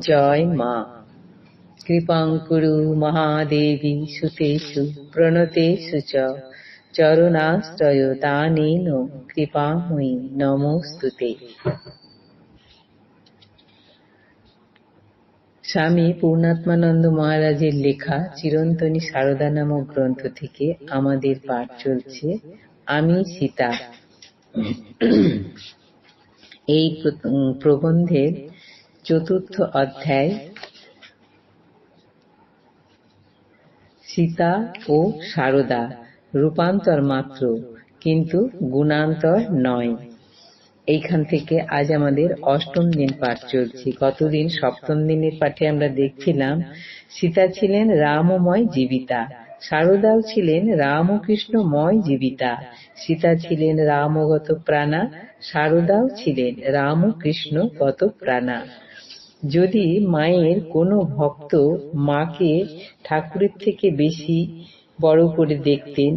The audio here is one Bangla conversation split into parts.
জয় মা। কৃপাং কুরু মহাদেবী সুতেষু, প্রণতেষু চ। চরণাশ্রয় দানেন কৃপাময়ী নমস্তুতে স্বামী পূর্ণাত্মানন্দ মহারাজের লেখা চিরন্তনী সারদা নামক গ্রন্থ থেকে আমাদের পাঠ চলছে, আমি সীতা। এই প্রবন্ধের চতুর্থ অধ্যায়। সীতা ও সারদা, রূপান্তর মাত্র, কিন্তু গুণান্তর নয়। এইখান থেকে আজ আমাদের অষ্টম দিন পাঠ চলছে। গতদিন সপ্তম দিনের পাঠে আমরা দেখছিলাম, সীতা ছিলেন রামময় জীবিতা, সারদাও ছিলেন রাম কৃষ্ণময় জীবিতা, সীতা ছিলেন রামগত প্রাণা সারদাও ছিলেন রাম কৃষ্ণগত প্রাণা যদি মায়ের কোনো ভক্ত মাকে ঠাকুরের থেকে বেশি বড় করে দেখতেন,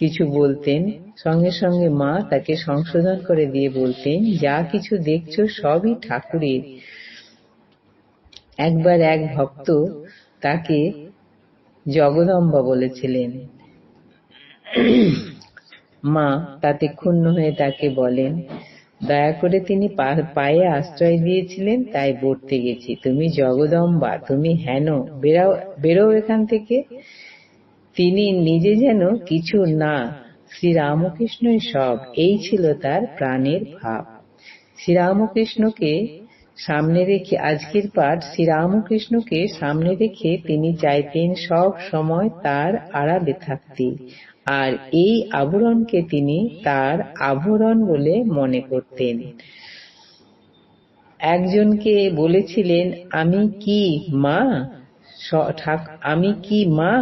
কিছু বলতেন, সঙ্গে সঙ্গে মা তাকে সংশোধন করে দিয়ে বলতেন, যা কিছু দেখছ সবই ঠাকুরের। একবার এক ভক্ত তাকে জগদম্বা বলেছিলেন। মা তাতে ক্ষুণ্ণ হয়ে তাকে বলেন দয়া করে তিনি পায়ে আশ্রয় দিয়েছিলেন, তাই বলতে গেছি। তুমি জগদম্বা, তুমি হেন বেরাও বেরো এখান থেকে। তিনি নিজে যেন কিছু না, শ্রীরামকৃষ্ণই সব, এই ছিল তার প্রাণের ভাব। শ্রীরামকৃষ্ণকে সামনে রেখে, আজকের পাঠ শ্রীরামকৃষ্ণকে সামনে রেখে তিনি চাইতেন সব সময় তার আড়ালে থাকতে। আর এই আবরণকে তিনি তার আভরণ বলে মনে করতেন। একজনকে বলেছিলেন, আমি কি মা? আমি কি মা?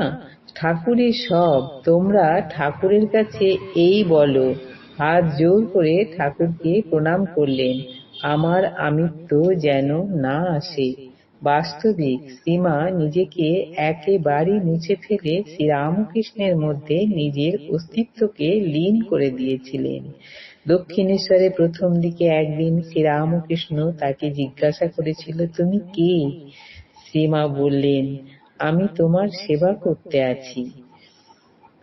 ঠাকুরের সব, তোমরা ঠাকুরের কাছে এই বলো। হাত জোর করে ঠাকুরকে প্রণাম করলেন। আমার আমিত্ব যেন না আসে। বাস্তবিক সীমা নিজেকে একেবারে মুছে ফেলে শ্রীরামকৃষ্ণের মধ্যে নিজের অস্তিত্বকে লীন করে দিয়েছিলেন। দক্ষিণেশ্বরে প্রথম দিকে একদিন শ্রীরামকৃষ্ণ তাকে জিজ্ঞাসা করেছিল, তুমি কে? শ্রীমা বললেন, আমি তোমার সেবা করতে আছি।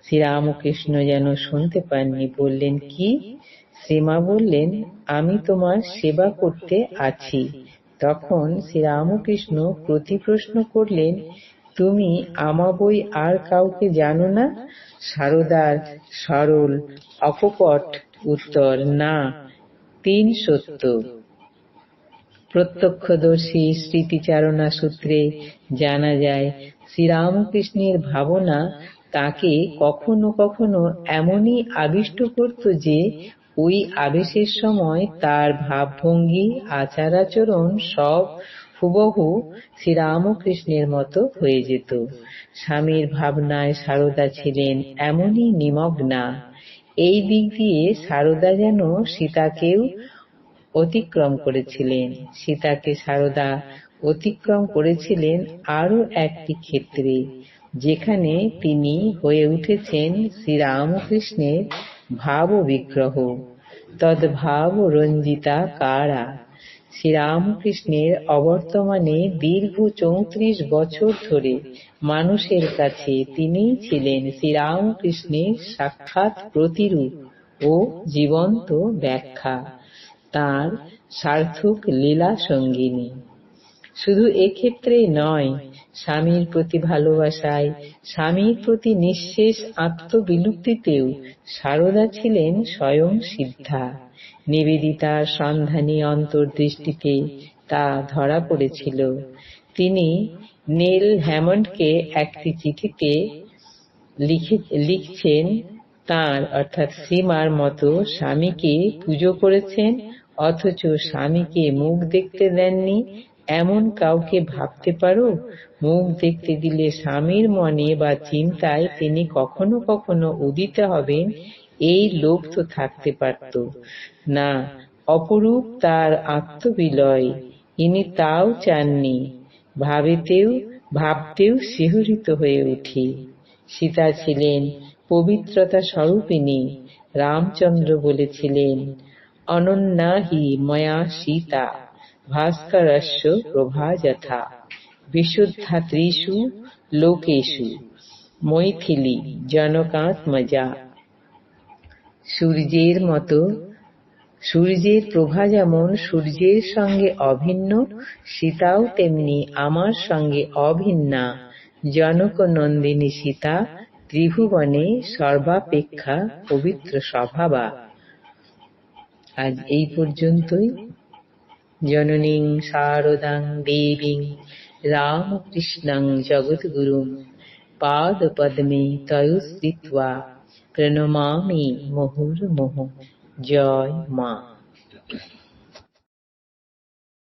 শ্রীরামকৃষ্ণ যেন শুনতে পাননি, বললেন, কি? শ্রীমা বললেন, আমি তোমার সেবা করতে আছি। তখন শ্রীরামকৃষ্ণ প্রতি প্রশ্ন করলেন, তুমি আমা বই আর কাউকে জানো না? সারদার সরল, অকপট উত্তর, না, তিন সত্য। প্রত্যক্ষদর্শী স্মৃতিচারণা সূত্রে জানা যায়, শ্রীরামকৃষ্ণের ভাবনা তাকে কখনো কখনো এমনই আবিষ্ট করত যে ওই আবেশের সময় তার ভাবভঙ্গি আচার আচরণ সব হুবহু শ্রীরামকৃষ্ণের মতো হয়ে যেত। স্বামীর ভাবনায় সারদা ছিলেন এমনই নিমগ্না। এই দিক দিয়ে সারদা যেন সীতাকেও অতিক্রম করেছিলেন। সীতাকে সারদা অতিক্রম করেছিলেন আরও একটি ক্ষেত্রে, যেখানে তিনি হয়ে উঠেছেন শ্রীরামকৃষ্ণের ভাব বিগ্রহ তদ্ভাব রঞ্জিতা কারা। শ্রীরামকৃষ্ণের অবর্তমানে দীর্ঘ চৌত্রিশ বছর ধরে মানুষের কাছে তিনি ছিলেন শ্রীরামকৃষ্ণের সাক্ষাৎ প্রতিরূপ ও জীবন্ত ব্যাখ্যা। তার সার্থক লীলা সঙ্গিনী। শুধু এক্ষেত্রেই নয়, স্বামীর প্রতি ভালোবাসায়, স্বামীর প্রতি নিঃশেষ আত্মবিলুপ্তিতেও সারদা ছিলেন স্বয়ং সিদ্ধা। নিবেদিতার সন্ধানী অন্তর্দৃষ্টিতে তা ধরা পড়েছিল। তিনি নেল হ্যামন্ডকে একটি চিঠিতে লিখছেন, তার অর্থাৎ সীমার মতো স্বামীকে পুজো করেছেন, অথচ স্বামীকে মুখ দেখতে দেননি এমন কাউকে ভাবতে পারো? মুখ দেখতে দিলে স্বামীর মনে বা চিন্তায় তিনি কখনো কখনো উদিত হবেন, এই লোভ তো থাকতে পারত। না, অপরূপ তার আত্মবিলয়, ইনি তাও চাননি। ভাবিতেও, ভাবতেও শিহরিত হয়ে উঠি। সীতা ছিলেন পবিত্রতা স্বরূপিনী রামচন্দ্র বলেছিলেন অনন্যা হি ময়া সীতা। প্রভা যথা বিশুদ্ধা ত্রিষু লোকেষু, মৈথিলী সূর্যের মতো, সূর্যের প্রভা যেমন সূর্যের সঙ্গে অভিন্ন, সীতাও তেমনি আমার সঙ্গে অভিন্না। জনক নন্দিনী সীতা, ত্রিভুবনে সর্বাপেক্ষা পবিত্র স্বভাবা। আজ এই পর্যন্তই। জননীং শারদাং দেবীং রামকৃষ্ণং জগদ্গুরুং পাদপদ্মে তয়ুস্থিত্বা প্রণমামি মুহুর্মুহু। জয় মা।